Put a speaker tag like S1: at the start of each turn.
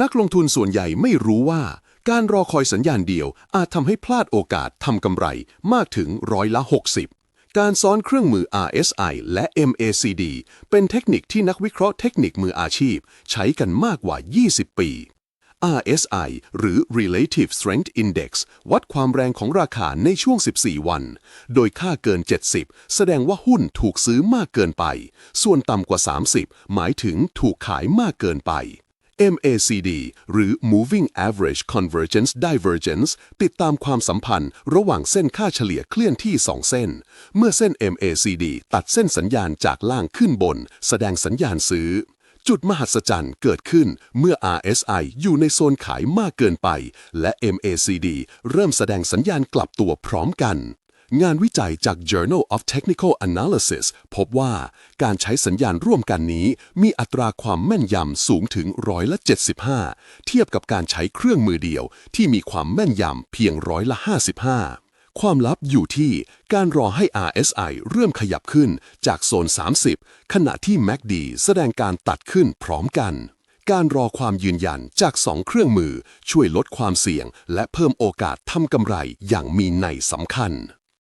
S1: นักลงทุนส่วนใหญ่ไม่รู้ว่าการรอคอยสัญญาณเดียวอาจทำให้พลาดโอกาสทำกำไรมากถึงร้อยละ 60 การซ้อนเครื่องมือ RSI และ MACD เป็นเทคนิคที่นักวิเคราะห์เทคนิคมืออาชีพ ใช้กันมากกว่า 20 ปี RSI หรือ Relative Strength Index วัดความแรงของราคาในช่วง 14 วัน โดยค่าเกิน 70 แสดงว่าหุ้นถูกซื้อมากเกินไป ส่วนต่ำกว่า 30 หมายถึงถูกขายมากเกินไป MACD หรือ Moving Average Convergence Divergence ติดตามความสัมพันธ์ระหว่างเส้นค่าเฉลี่ยเคลื่อนที่ 2 เส้น เมื่อเส้น MACD ตัดเส้นสัญญาณจากล่างขึ้นบน แสดงสัญญาณซื้อ จุดมหัศจรรย์เกิดขึ้นเมื่อ RSI อยู่ในโซนขายมากเกินไป และ MACD เริ่มแสดงสัญญาณกลับตัวพร้อมกัน งานวิจัยจาก Journal of Technical Analysis พบว่าการใช้สัญญาณร่วมกันนี้ มีอัตราความแม่นยำสูงถึงร้อยละ75 เทียบกับการใช้เครื่องมือเดียว ที่มีความแม่นยำเพียงร้อยละ 55ความลับอยู่ที่การรอให้ RSI เริ่มขยับขึ้นจากโซน 30 ขณะที่ MACD แสดงการตัดขึ้นพร้อมกัน การรอความยืนยันจาก 2 เครื่องมือช่วยลดความเสี่ยง และเพิ่มโอกาสทำกำไรอย่างมีนัยสำคัญ